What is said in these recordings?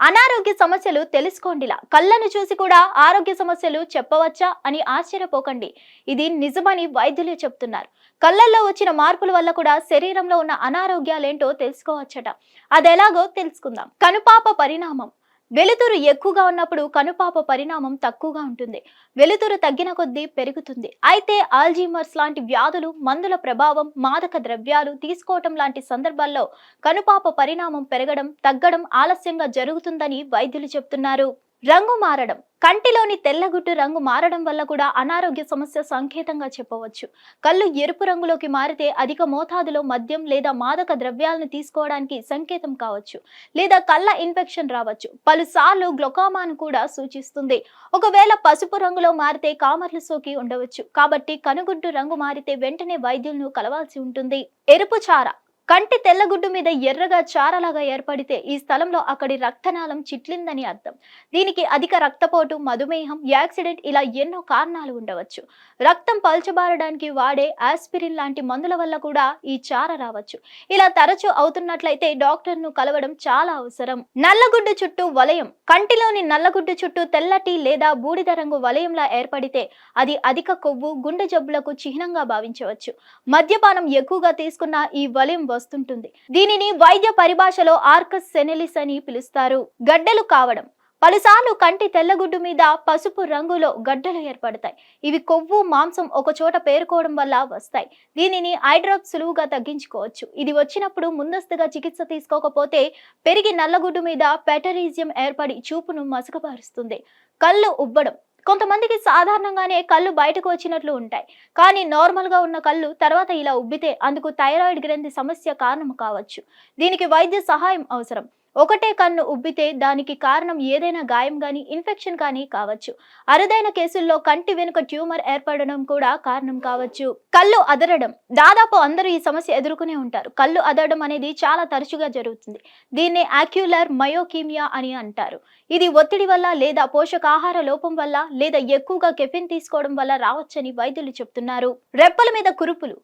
అనారోగ్య సమస్యలు తెలుసుకోండిలా. కళ్ళను చూసి కూడా ఆరోగ్య సమస్యలు చెప్పవచ్చా అని ఆశ్చర్యపోకండి. ఇది నిజమని వైద్యులు చెప్తున్నారు. కళ్ళల్లో వచ్చిన మార్పుల వల్ల కూడా శరీరంలో ఉన్న అనారోగ్యాలేంటో తెలుసుకోవచ్చట. అదెలాగో తెలుసుకుందాం. కనుపాప పరిణామం. వెలుతురు ఎక్కువగా ఉన్నప్పుడు కనుపాప పరిణామం తక్కువగా ఉంటుంది. వెలుతురు తగ్గిన కొద్దీ పెరుగుతుంది. అయితే ఆల్జీమర్స్ లాంటి వ్యాధులు మందుల ప్రభావం మాదక ద్రవ్యాలు తీసుకోవటం లాంటి సందర్భాల్లో కనుపాప పరిణామం పెరగడం తగ్గడం ఆలస్యంగా జరుగుతుందని వైద్యులు చెబుతున్నారు రంగు మారడం. కంటిలోని తెల్లగుట్టు రంగు మారడం వల్ల కూడా అనారోగ్య సమస్య సంకేతంగా చెప్పవచ్చు. కళ్ళు ఎరుపు రంగులోకి మారితే అధిక మోతాదులో మద్యం లేదా మాదక ద్రవ్యాలను తీసుకోవడానికి సంకేతం కావచ్చు లేదా కళ్ళ ఇన్ఫెక్షన్ రావచ్చు. పలుసార్లు గ్లొకామాను కూడా సూచిస్తుంది. ఒకవేళ పసుపు రంగులో మారితే కామర్లు సోకి ఉండవచ్చు. కాబట్టి కనుగుడ్డు రంగు మారితే వెంటనే వైద్యులను కలవాల్సి ఉంటుంది. ఎరుపు చార. కంటి తెల్లగుడ్డు మీద ఎర్రగా చారలాగా ఏర్పడితే ఈ స్థలంలో అక్కడి రక్తనాళం చిట్లిందని అర్థం. దీనికి అధిక రక్తపోటు మధుమేహం యాక్సిడెంట్ ఇలా ఎన్నో కారణాలు ఉండవచ్చు. రక్తం పల్చబారడానికి వాడే ఆస్పిరిన్ లాంటి మందుల వల్ల కూడా ఈ చార రావచ్చు. ఇలా తరచూ అవుతున్నట్లయితే డాక్టర్ను కలవడం చాలా అవసరం. నల్లగుడ్డు చుట్టూ వలయం. కంటిలోని నల్లగుడ్డు చుట్టూ తెల్లటి లేదా బూడిద రంగు వలయంలా ఏర్పడితే అది అధిక కొవ్వు గుండె జబ్బులకు చిహ్నంగా భావించవచ్చు. మద్యపానం ఎక్కువగా తీసుకున్న ఈ వలయం వస్తుంటుంది. దీనిని వైద్య పరిభాషలో ఆర్కస్ సెనెలిస్ అని పిలుస్తారు. గడ్డలు కావడం. పలుసార్లు కంటి తెల్లగుడ్డు మీద పసుపు రంగులో గడ్డలు ఏర్పడతాయి. ఇవి కొవ్వు మాంసం ఒక చోట పేరుకోవడం వల్ల వస్తాయి. దీనిని ఐడ్రాప్ సులువుగా తగ్గించుకోవచ్చు. ఇది వచ్చినప్పుడు ముందస్తుగా చికిత్స తీసుకోకపోతే పెరిగి నల్లగుడ్డు మీద పెటరీజియం ఏర్పడి చూపును మసకపరుస్తుంది కళ్ళు ఉబ్బడం. కొంతమందికి సాధారణంగానే కళ్ళు బయటకు వచ్చినట్లు ఉంటాయి. కానీ నార్మల్గా ఉన్న కళ్ళు తర్వాత ఇలా ఉబ్బితే అందుకు థైరాయిడ్ గ్రంథి సమస్య కారణం కావచ్చు. దీనికి వైద్య సహాయం అవసరం. ఒకటే కన్ను ఉబ్బితే దానికి కారణం ఏదైనా గాయం కానీ ఇన్ఫెక్షన్ కానీ కావచ్చు. అరుదైన కేసుల్లో కంటి వెనుక ట్యూమర్ ఏర్పడడం కూడా కారణం కావచ్చు. కళ్ళు అదరడం. దాదాపు అందరూ ఈ సమస్య ఎదుర్కొనే ఉంటారు. కళ్ళు అదరడం అనేది చాలా తరచుగా జరుగుతుంది. దీన్ని ఆక్యులర్ మయోకీమియా అని అంటారు. ఇది ఒత్తిడి వల్ల లేదా పోషకాహార లోపం వల్ల లేదా ఎక్కువగా కెఫిన్ తీసుకోవడం వల్ల రావచ్చని వైద్యులు చెప్తున్నారు. రెప్పల మీద కురుపులు.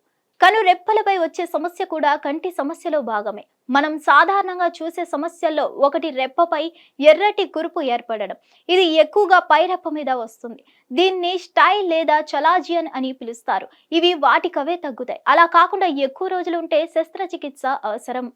కను రెప్పలపై వచ్చే సమస్య కూడా కంటి సమస్యలో భాగమే. మనం సాధారణంగా చూసే సమస్యల్లో ఒకటి రెప్పపై ఎర్రటి కురుపు ఏర్పడడం. ఇది ఎక్కువగా పైరెప్ప మీద వస్తుంది. దీన్ని స్టైల్ లేదా చలాజియన్ అని పిలుస్తారు. ఇవి వాటికవే తగ్గుతాయి. అలా కాకుండా ఎక్కువ రోజులు ఉంటే శస్త్రచికిత్స అవసరం.